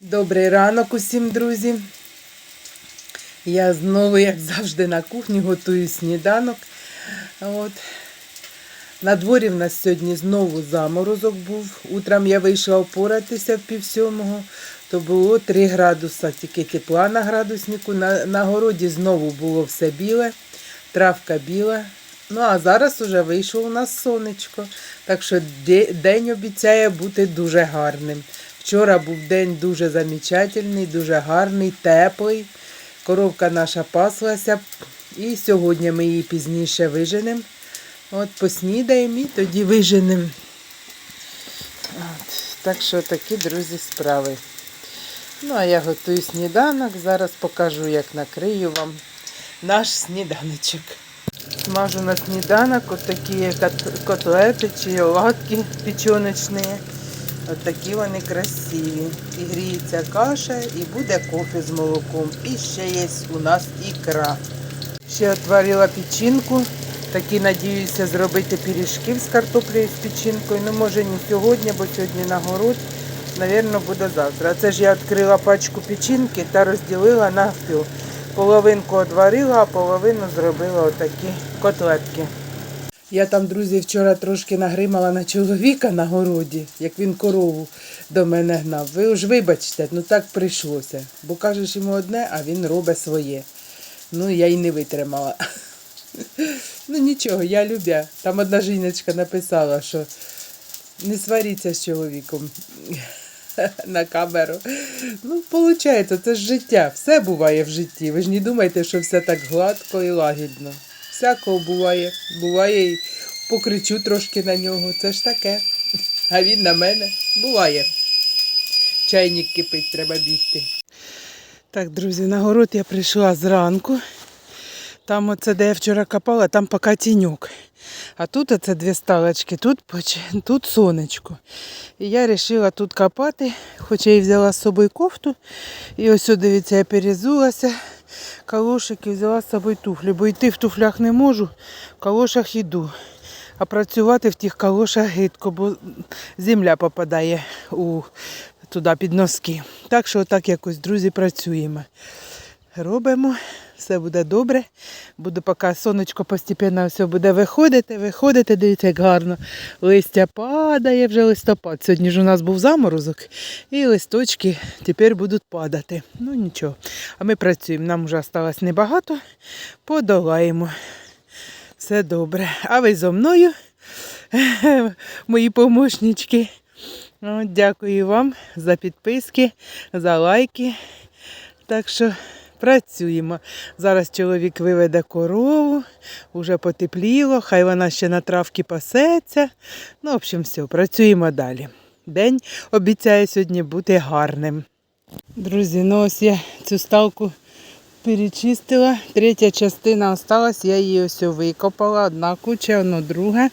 Добрий ранок усім, друзі. Я знову, як завжди, на кухні готую сніданок. От. На дворі в нас сьогодні знову заморозок був. Утром я вийшла опоратися в пів сьомого, то було 3 градуса, тільки тепла на градуснику. На, на городі знову було все біле, травка біла. Ну а зараз уже вийшло у нас сонечко. Так що день обіцяє бути дуже гарним. Вчора був день дуже замечательний, дуже гарний, теплий. Коровка наша паслася. І сьогодні ми її пізніше виженемо. От поснідаємо і тоді виженемо. Так що такі, друзі, справи. Ну, а я готую сніданок. Зараз покажу, як накрию вам наш сніданочок. Смажу на сніданок от такі котлети чи оладки печеночні. От такі вони красиві. І гріється каша, і буде кофе з молоком. І ще є у нас ікра. Ще отварила печінку. Такі надіюся зробити пиріжків з картоплею з печінкою. Ну, може не сьогодні, бо сьогодні на город. Навірно, буде завтра. Це ж я відкрила пачку печінки та розділила на впіл. Половинку одварила, а половину зробила отакі котлетки. Я там, друзі, вчора трошки нагримала на чоловіка на городі, як він корову до мене гнав. Ви ж вибачте, ну так прийшлося. Бо кажеш йому одне, а він робить своє. Ну, я й не витримала. Ну нічого, я любя. Там одна жіночка написала, що не сваріться з чоловіком на камеру. Ну, виходить, це ж життя. Все буває в житті. Ви ж не думайте, що все так гладко і лагідно. Всякого буває. Буває і покричу трошки на нього. Це ж таке. А він на мене буває. Чайник кипить, треба бігти. Так, друзі, на город я прийшла зранку. Там оце, де я вчора копала, там поки тіньок. А тут оце дві сталочки, тут, тут сонечко. І я вирішила тут копати, хоча і взяла з собою кофту. І ось, дивіться, я перезулася, калошики взяла з собою туфлі, бо йти в туфлях не можу, в калошах йду. А працювати в тих калошах гидко, бо земля попадає у, туди під носки. Так що отак якось, друзі, працюємо. Робимо, все буде добре. Буду поки сонечко постійно все буде виходити, виходити. Дивіться, як гарно. Листя падає, вже листопад. Сьогодні ж у нас був заморозок, і листочки тепер будуть падати. Ну нічого. А ми працюємо, нам вже залишилось небагато, подолаємо. Все добре. А ви зо мною, мої помощнички. Дякую вам за підписки, за лайки. Так що працюємо. Зараз чоловік виведе корову, вже потепліло, хай вона ще на травки пасеться. Ну, в общем, все, працюємо далі. День обіцяє сьогодні бути гарним. Друзі, ну ось я цю ставку перечистила. Третя частина осталась, я її ось викопала, одна куча, одна друга.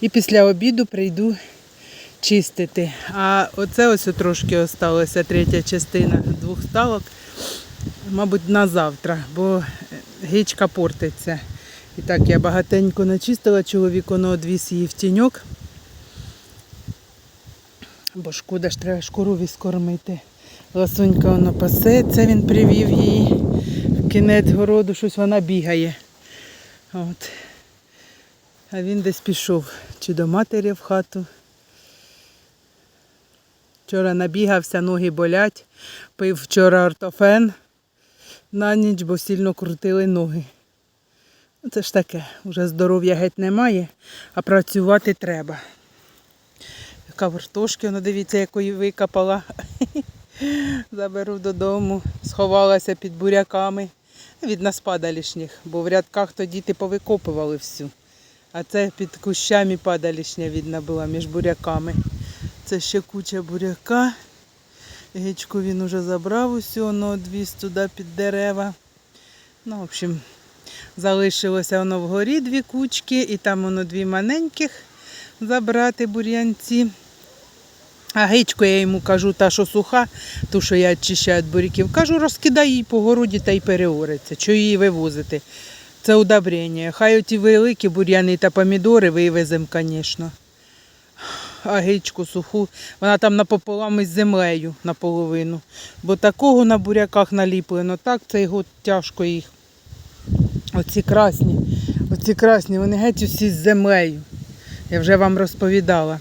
І після обіду прийду чистити. А оце ось трошки осталося, третя частина двох ставок. Мабуть, на завтра, бо гичка портиться. І так я багатенько начистила, чоловік воно одвіз її в тіньок. Бо шкода ж треба ж скормити. Ласунька воно пасеться, він привів її в кінець городу, щось вона бігає. От. А він десь пішов чи до матері в хату. Вчора набігався, ноги болять, пив вчора ортофен на ніч, бо сильно крутили ноги. Ну, Це ж таке, вже здоров'я геть немає, а працювати треба. Кавартошки, ну дивіться, якої викопала. Заберу додому, сховалася під буряками від нас падалішніх, бо в рядках то діти повикопували всю. А це під кущами падалішня видно була між буряками. Це ще куча буряка. Гечку він уже забрав усю, воно одвіз туди під дерева. Ну, в общем, залишилося воно вгорі дві кучки, і там воно дві маленьких забрати бур'янці. А гичку я йому кажу, та що суха, ту, що я очищаю від буряків, кажу, розкидай її по городі та й переориться. Що її вивозити? Це удобрення. Хай оті великі бур'яни та помідори вивеземо, звісно. Агичку суху. Вона там напополам із землею наполовину. Бо такого на буряках наліплено, так цей год тяжко їх. Оці красні, оці красні, вони геть усі з землею. Я вже вам розповідала.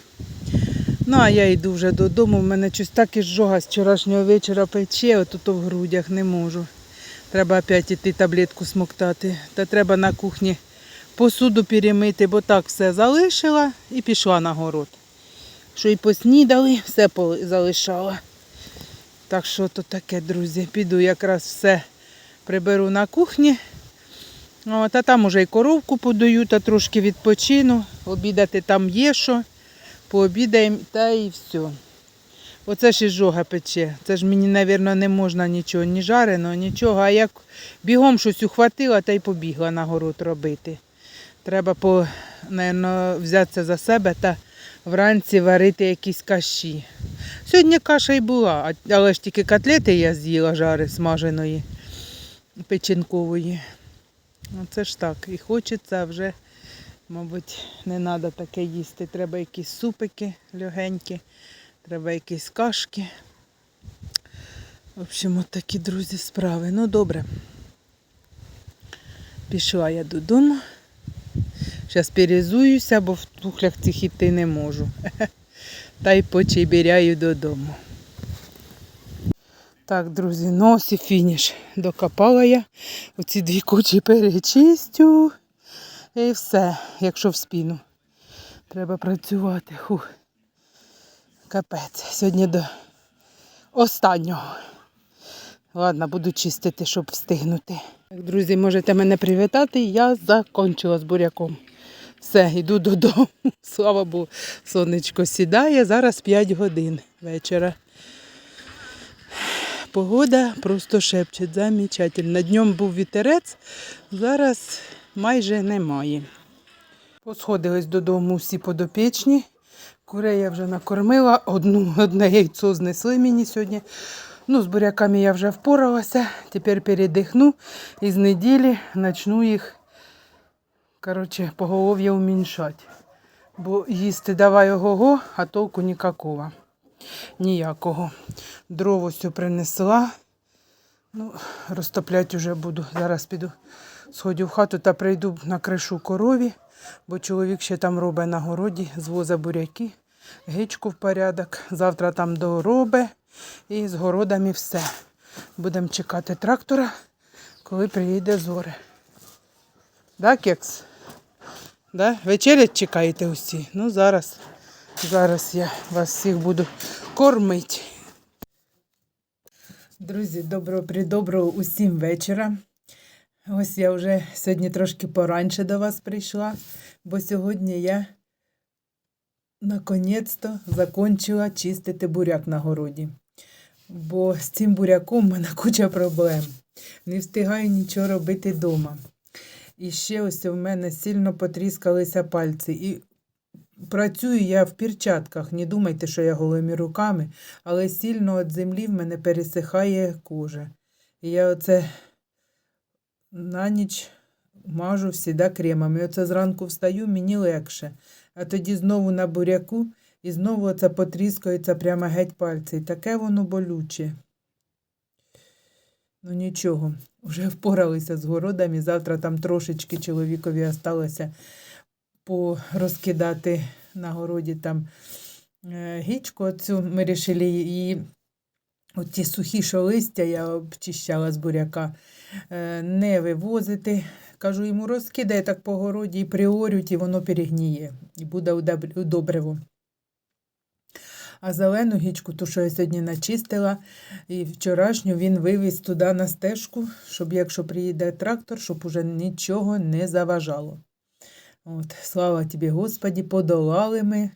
Ну, а я йду вже додому. У мене щось так і жога з вчорашнього вечора пече, отут в грудях не можу. Треба опять іти таблетку смоктати. Та треба на кухні посуду перемити, бо так все залишила і пішла на город. Що і поснідали, все залишала. Так що то таке, друзі. Піду якраз все приберу на кухні. От, а там уже і коровку подаю, та трошки відпочину. Обідати там є що. Пообідаємо та і все. Оце ж і пече. Це ж мені, мабуть, не можна нічого, ні жареного, нічого. А як бігом щось ухватила та й побігла на город робити. Треба, по, наверно, взятися за себе та вранці варити якісь каші. Сьогодні каша й була, але ж тільки котлети я з'їла жари смаженої, печінкової. Оце ж так. І хочеться вже, мабуть, не треба таке їсти. Треба якісь супики легенькі, треба якісь кашки. В общем, от такі, друзі, справи. Ну, добре. Пішла я додому. Зараз перезуюся, бо в тухлях цих іти не можу. Та й почебіряю додому. Так, друзі, ну і фініш. Докопала я. Оці дві кучі перечистю. І все, якщо в спину. Треба працювати. Хух. Капець. Сьогодні до останнього. Ладно, буду чистити, щоб встигнути. Так, друзі, можете мене привітати. Я закончила з буряком. Все, йду додому. Слава Богу, сонечко сідає. Зараз 5 годин вечора. Погода просто шепче, замечательно. Днем був вітерець, зараз майже немає. Посходились додому всі подопічні. Курей я вже накормила, одну, одне яйцо знесли мені сьогодні. Ну, з буряками я вже впоралася. Тепер передихну і з неділі почну їх коротше, поголов'я уміншати. Бо їсти давай ого-го, а толку ніякого. Ніякого. Дров ось принесла. Ну, розтопляти вже буду. Зараз піду сходю в хату та прийду на кришу корові, бо чоловік ще там робить на городі, звозить буряки, гичку в порядок. Завтра там доробе і з городами все. Будемо чекати трактора, коли приїде зоре. Да, кекс? Да? Вечерять чекаєте усі? Ну, зараз. Зараз я вас всіх буду кормити. Друзі, доброго придоброго усім вечора. Ось я вже сьогодні трошки пораньше до вас прийшла, бо сьогодні я наконець-то закончила чистити буряк на городі. Бо з цим буряком в мене куча проблем. Не встигаю нічого робити вдома. І ще ось у мене сильно потріскалися пальці. І працюю я в перчатках. Не думайте, що я голими руками, але сильно від землі в мене пересихає кожа. І я оце на ніч мажу всіда кремом. І оце зранку встаю, мені легше. А тоді знову на буряку і знову оце потріскається прямо геть пальці. І таке воно болюче. Ну нічого, вже впоралися з городами. Завтра там трошечки чоловікові осталося порозкидати на городі там е, гічку. Оцю ми вирішили її. Оті сухі що листя я обчищала з буряка, е, не вивозити. Кажу йому, розкидай так по городі і приорють, і воно перегніє, і буде удобр- удобриво. А зелену гічку, ту, що я сьогодні начистила, і вчорашню він вивіз туди на стежку, щоб якщо приїде трактор, щоб уже нічого не заважало. От, слава тобі, Господі, подолали ми.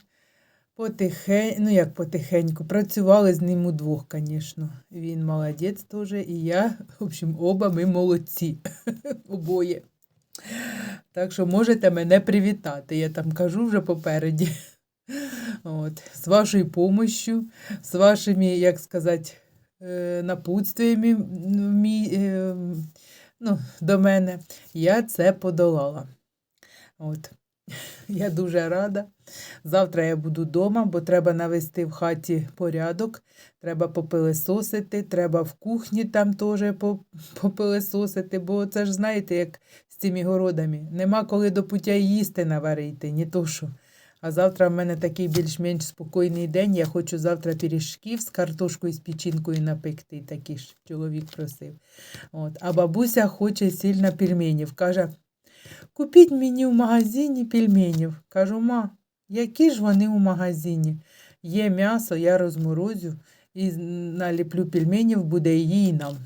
Потихень, ну як потихеньку, працювали з ним удвох, звісно. Він молодець теж, і я, в общем, оба ми молодці. Обоє. Так що можете мене привітати. Я там кажу вже попереді. От, з вашою допомогою, з вашими, як сказати, е, напутствиями е, ну, до мене, я це подолала. От. Я дуже рада. Завтра я буду вдома, бо треба навести в хаті порядок, треба попилисосити, треба в кухні там теж по- попилисосити, бо це ж знаєте, як з цими городами. Нема коли до пуття їсти наварити, не то що. А завтра в мене такий більш-менш спокійний день. Я хочу завтра пиріжків з картошкою з печінкою напекти, такі ж чоловік просив. От. А бабуся хоче сильно пельменів. Каже, купіть мені в магазині пельменів. Кажу, ма, які ж вони у магазині? Є м'ясо, я розморозю і наліплю пельменів, буде їй і нам.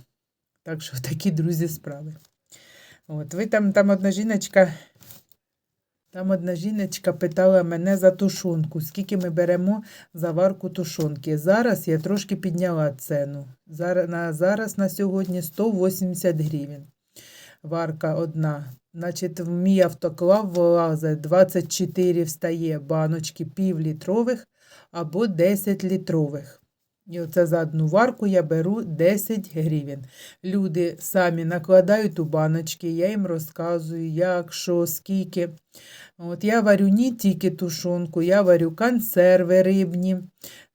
Так що такі друзі справи. От, ви там, там одна жіночка. Там одна жіночка питала мене за тушонку, скільки ми беремо за варку тушонки. Зараз я трошки підняла ціну. Зараз на, зараз на сьогодні 180 гривень. Варка одна. Значить, в мій автоклав влазить 24 встає баночки півлітрових або 10 літрових. І оце за одну варку я беру 10 гривень. Люди самі накладають у баночки, я їм розказую, як, що, скільки. От я варю не тільки тушонку, я варю консерви рибні.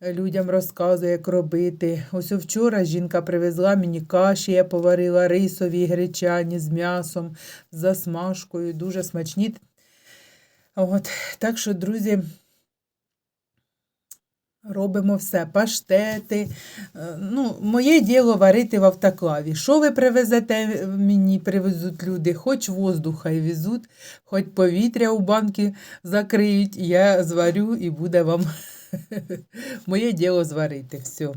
Людям розказую, як робити. Ось вчора жінка привезла мені каші, я поварила рисові, гречані з м'ясом, з засмажкою, дуже смачні. От, так що, друзі, робимо все, паштети. Е, Ну, моє діло варити в автоклаві. Що ви привезете мені, привезуть люди, хоч воздуха й везуть, хоч повітря у банки закриють, я зварю і буде вам моє діло зварити. Все.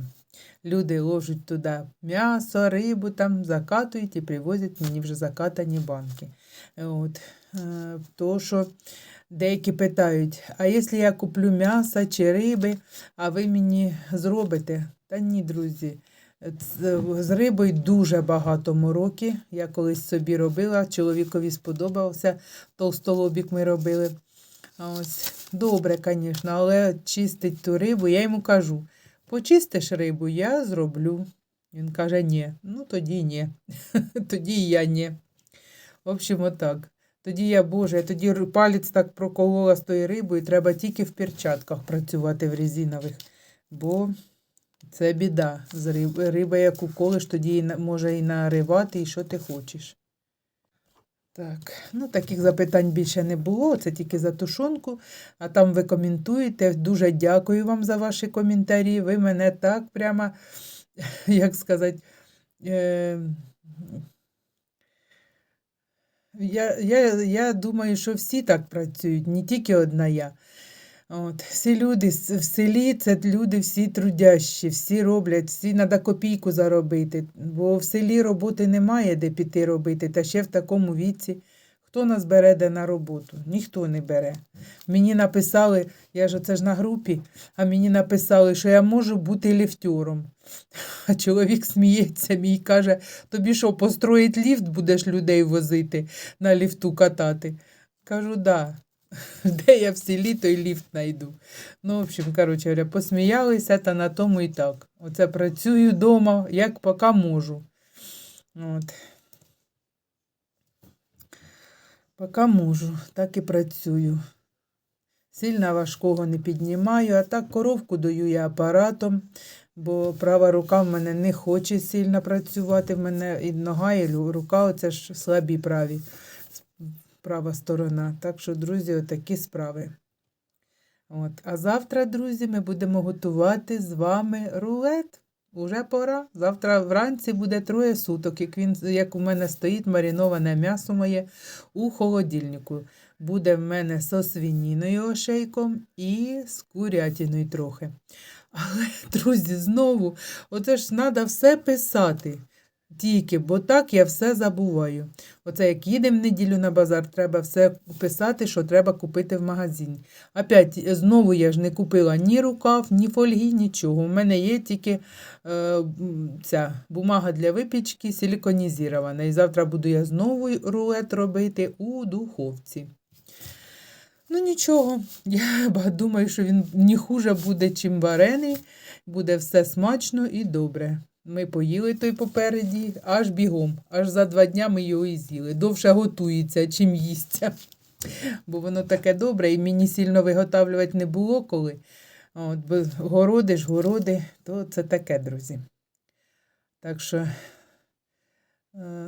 Люди ложать туди м'ясо, рибу там закатують і привозять мені вже закатані банки. От. Е, То, що деякі питають, а якщо я куплю м'ясо чи риби, а ви мені зробите? Та ні, друзі. З рибою дуже багато мороки. Я колись собі робила, чоловікові сподобався, толстолобік ми робили. Ось добре, звісно, але чистить ту рибу, я йому кажу: почистиш рибу, я зроблю. Він каже, ні. Ну тоді ні. тоді я ні. В общем, отак. Тоді я, Боже, тоді палець так проколола з тої рибою, треба тільки в перчатках працювати в резинових, бо це біда. З риб, риба, яку колиш, тоді може і наривати, і що ти хочеш. Так, ну таких запитань більше не було, це тільки за тушонку, а там ви коментуєте. Дуже дякую вам за ваші коментарі. Ви мене так прямо, як сказати, е, я, я, я думаю, що всі так працюють, не тільки одна я. От, всі люди в селі це люди всі трудящі, всі роблять, всі треба копійку заробити, бо в селі роботи немає, де піти робити, та ще в такому віці. Хто нас бере де на роботу? Ніхто не бере. Мені написали, я ж оце ж на групі, а мені написали, що я можу бути ліфтюром. А чоловік сміється мій каже, тобі що, построїть ліфт, будеш людей возити, на ліфту катати. Кажу, да. Де я в селі, той ліфт знайду. Ну, в общем, коротше говоря, посміялися, та на тому і так. Оце працюю вдома, як поки можу. От. Поки можу, так і працюю. Сильно важкого не піднімаю, а так коровку даю я апаратом, бо права рука в мене не хоче сильно працювати. В мене і нога, і рука оце ж слабі праві, права сторона. Так що, друзі, отакі справи. От. А завтра, друзі, ми будемо готувати з вами рулет. Уже пора. Завтра вранці буде троє суток, як, він, як у мене стоїть маріноване м'ясо моє у холодильнику. Буде в мене со свиніною ошейком і з курятиною трохи. Але, друзі, знову, оце ж треба все писати. Тільки, бо так я все забуваю. Оце як їдемо в неділю на базар, треба все писати, що треба купити в магазині. Опять, знову я ж не купила ні рукав, ні фольги, нічого. У мене є тільки е, ця бумага для випічки силіконізована. І завтра буду я знову рулет робити у духовці. Ну нічого, я думаю, що він не хуже буде, чим варений. Буде все смачно і добре. Ми поїли той попереді, аж бігом. Аж за два дня ми його і з'їли. Довше готується, чим їсться. Бо воно таке добре, і мені сильно виготовлювати не було коли. От, бо городи ж, городи, то це таке, друзі. Так що, е,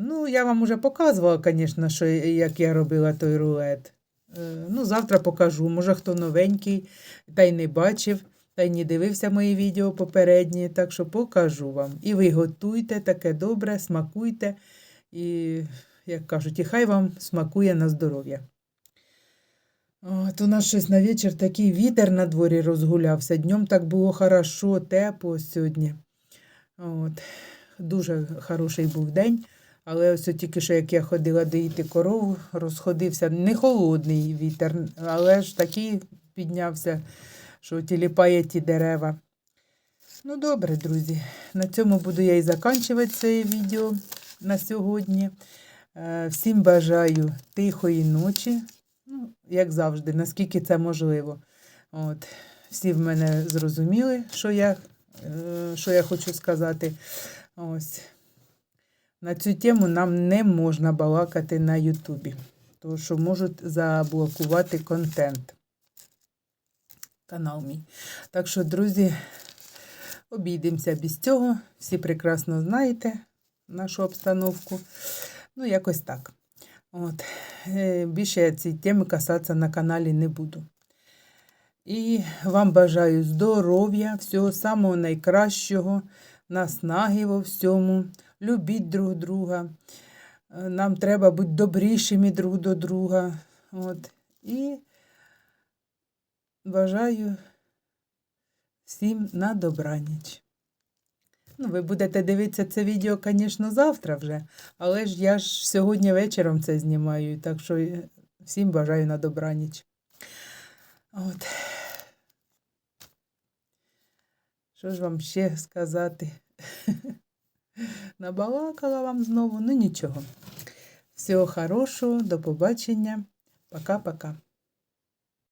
ну, я вам уже показувала, звісно, що, як я робила той рулет. Е, Ну, завтра покажу. Може, хто новенький, та й не бачив, та й не дивився мої відео попередні, так що покажу вам. І ви готуйте таке добре, смакуйте. І, як кажуть, і хай вам смакує на здоров'я. От у нас щось на вечір такий вітер на дворі розгулявся. Днем так було хорошо, тепло сьогодні. От. Дуже хороший був день. Але ось тільки що як я ходила доїти корову, розходився не холодний вітер, але ж такий піднявся, що тіліпає ті дерева. Ну, добре, друзі. На цьому буду я і закінчувати це відео на сьогодні. Е, Всім бажаю тихої ночі, ну, як завжди, наскільки це можливо. От. Всі в мене зрозуміли, що я, е, що я хочу сказати. Ось. На цю тему нам не можна балакати на Ютубі, тому що можуть заблокувати контент. Канал мій. Так що, друзі, обійдемося без цього. Всі прекрасно знаєте нашу обстановку. Ну, якось так. От. Е, Більше я цієї теми касатися на каналі не буду. І вам бажаю здоров'я, всього самого найкращого, наснаги во всьому. Любіть друг друга. Е, Нам треба бути добрішими друг до друга. От. І бажаю всім на добраніч. Ну, ви будете дивитися це відео, звісно, завтра вже, але ж я ж сьогодні вечором це знімаю, так що всім бажаю на добраніч. От. Що ж вам ще сказати? Набалакала вам знову, ну нічого. Всього хорошого, до побачення. Пока-пока.